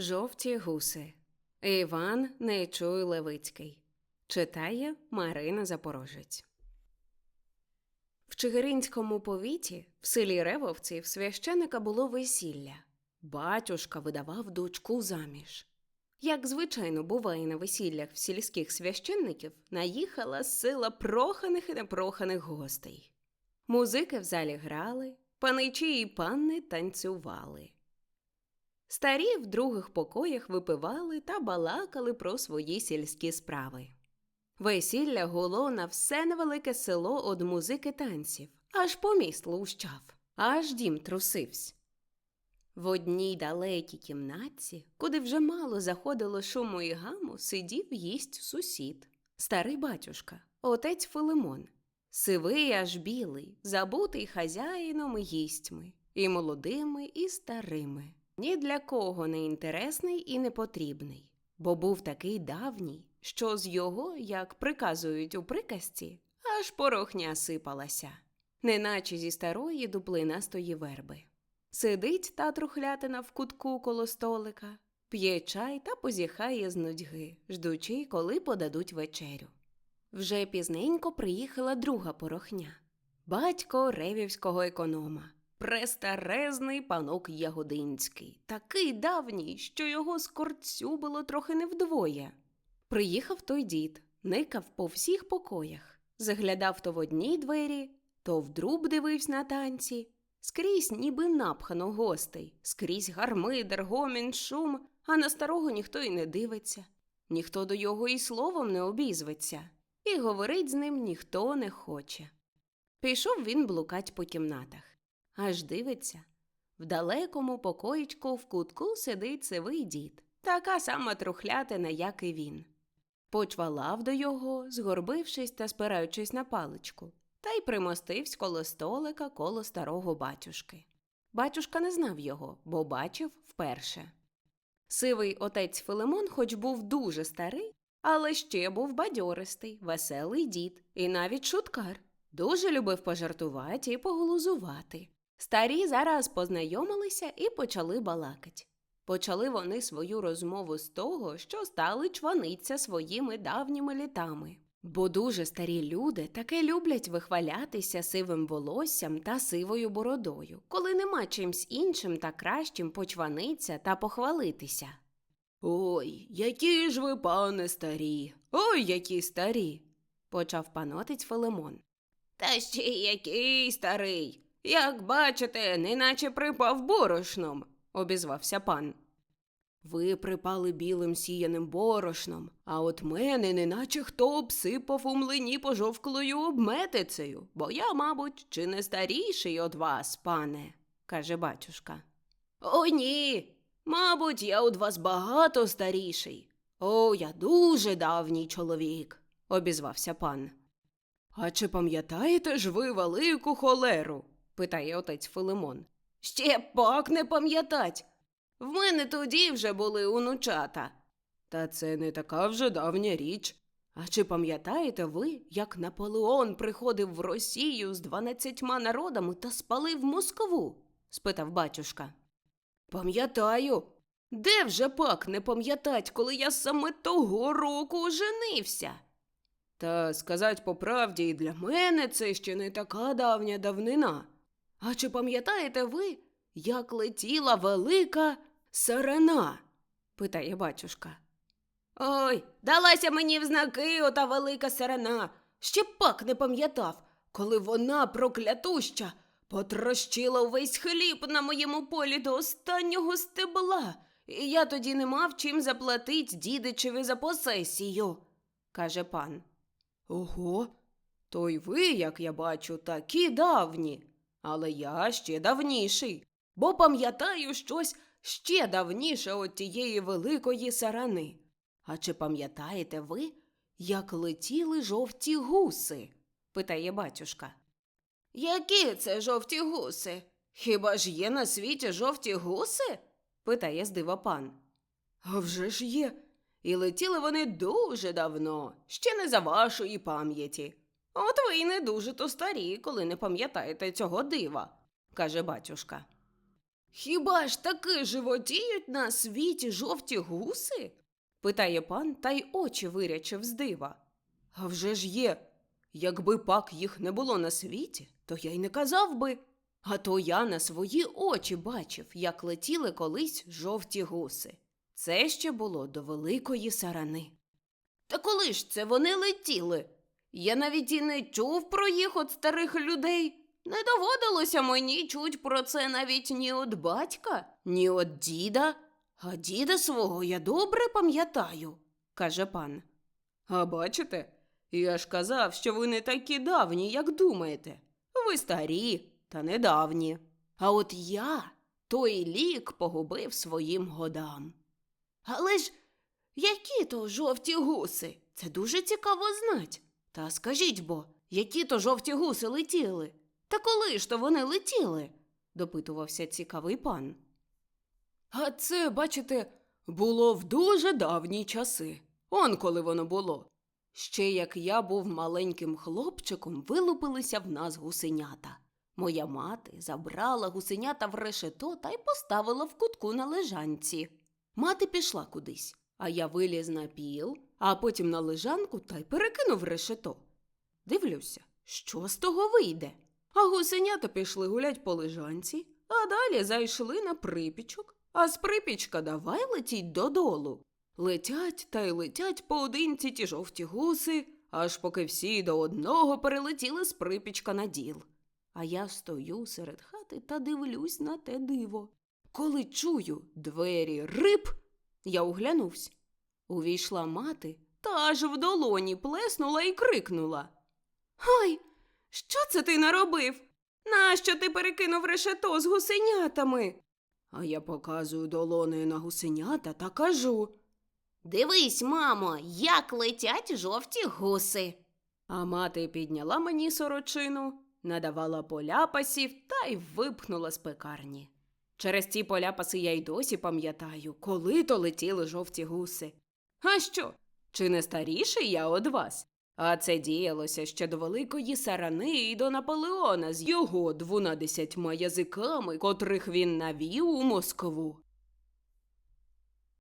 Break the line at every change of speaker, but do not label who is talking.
Жовті гуси. Іван Нечуй Левицький. Читає Марина Запорожець. В Чигиринському повіті, в селі Ревовці, в священика було весілля. Батюшка видавав дочку заміж. Як звичайно буває на весіллях в сільських священників, наїхала сила проханих і непроханих гостей. Музики в залі грали, паничі і панни танцювали. Старі в других покоях випивали та балакали про свої сільські справи. Весілля гуло на все невелике село од музики танців, аж по міст лущав, аж дім трусився. В одній далекій кімнатці, куди вже мало заходило шуму і гаму, сидів їсть сусід, старий батюшка, отець Филимон, сивий аж білий, забутий хазяїном і гістьми, і молодими, і старими. Ні для кого не інтересний і не потрібний, бо був такий давній, що з його, як приказують у приказці, аж порохня сипалася, неначе зі старої дуплинастої верби. Сидить та трухлятина в кутку коло столика, п'є чай та позіхає з нудьги, ждучи, коли подадуть вечерю. Вже пізненько приїхала друга порохня батько ревівського економа, престарезний панок Ягодинський, такий давній, що його скорцюбило трохи не вдвоє. Приїхав той дід, никав по всіх покоях, заглядав то в одній двері, то в друб дивився на танці. Скрізь ніби напхано гостей, скрізь гармидер, гомін, шум, а на старого ніхто й не дивиться. Ніхто до його і словом не обізветься, і говорить з ним ніхто не хоче. Пішов він блукать по кімнатах, аж дивиться. В далекому покоїчку в кутку сидить сивий дід, така сама трухлятина, як і він. Почвалав до його, згорбившись та спираючись на паличку, та й примостився коло столика коло старого батюшки. Батюшка не знав його, бо бачив вперше. Сивий отець Филимон, хоч був дуже старий, але ще був бадьористий, веселий дід і навіть шуткар. Дуже любив пожартувати і поглузувати. Старі зараз познайомилися і почали балакать. Почали вони свою розмову з того, що стали чваниться своїми давніми літами. Бо дуже старі люди таке люблять вихвалятися сивим волоссям та сивою бородою, коли нема чимсь іншим та кращим почваниться та похвалитися. Ой, які ж ви, пане старі, ой, які старі, почав панотець Филимон. Та ще який старий. Як бачите, неначе припав борошном, обізвався пан. Ви припали білим сіяним борошном, а от мене неначе хто обсипав у млині пожовклою обметицею, бо я, мабуть, чи не старіший од вас, пане, каже батюшка. О, ні. Мабуть, я од вас багато старіший. О, я дуже давній чоловік, обізвався пан. А чи пам'ятаєте ж ви велику холеру? Питає отець Филимон. Ще пак не пам'ятать. В мене тоді вже були онучата. Та це не така вже давня річ. А чи пам'ятаєте ви, як Наполеон приходив в Росію з дванадцятьма народами та спалив Москву? спитав батюшка. Пам'ятаю. Де вже пак не пам'ятать, коли я саме того року оженився? Та сказать по правді, і для мене це ще не така давня давнина. А чи пам'ятаєте ви, як летіла велика сарана? питає батюшка. Ой, далася мені в знаки ота велика сарана. Ще пак не пам'ятав, коли вона, проклятуща, потрощила увесь хліб на моєму полі до останнього стебла, і я тоді не мав чим заплатить дідичеві за посесію, каже пан. Ого, то й ви, як я бачу, такі давні, але я ще давніший, бо пам'ятаю щось ще давніше от тієї великої сарани. А чи пам'ятаєте ви, як летіли жовті гуси? питає батюшка. Які це жовті гуси? Хіба ж є на світі жовті гуси? питає здива пан. А вже ж є. І летіли вони дуже давно, ще не за вашої пам'яті. От ви й не дуже то старі, коли не пам'ятаєте цього дива, каже батюшка. Хіба ж таки животіють на світі жовті гуси? питає пан та й очі вирячив з дива. А вже ж є. Якби пак їх не було на світі, то я й не казав би. А то я на свої очі бачив, як летіли колись жовті гуси. Це ще було до великої сарани. Та коли ж це вони летіли? Я навіть і не чув про їх от старих людей. Не доводилося мені чуть про це навіть ні от батька, ні от діда. А діда свого я добре пам'ятаю, каже пан. А бачите, я ж казав, що ви не такі давні, як думаєте. Ви старі та недавні. А от я той лік погубив своїм годам. Але ж які то жовті гуси? Це дуже цікаво знать. Та скажіть бо, які то жовті гуси летіли? Та коли ж то вони летіли? допитувався цікавий пан. А це, бачите, було в дуже давні часи. Он коли воно було. Ще як я був маленьким хлопчиком, вилупилися в нас гусенята. Моя мати забрала гусенята в решето та й поставила в кутку на лежанці. Мати пішла кудись, а я виліз на піл, а потім на лежанку та й перекинув решето. Дивлюся, що з того вийде. А гусенята пішли гулять по лежанці, а далі зайшли на припічок, а з припічка давай летіть додолу. Летять та й летять поодинці ті жовті гуси, аж поки всі до одного перелетіли з припічка на діл. А я стою серед хати та дивлюсь на те диво. Коли чую двері рип, я оглянувся. Увійшла мати та аж в долоні плеснула і крикнула. Ой, що це ти наробив? Нащо ти перекинув решето з гусенятами? А я показую долонею на гусенята та кажу. Дивись, мамо, як летять жовті гуси. А мати підняла мені сорочину, надавала поляпасів та й випхнула з пекарні. Через ці поляпаси я й досі пам'ятаю, коли то летіли жовті гуси. А що? Чи не старіший я од вас? А це діялося ще до великої сарани і до Наполеона з його двунадесятьма язиками, котрих він навів у Москву.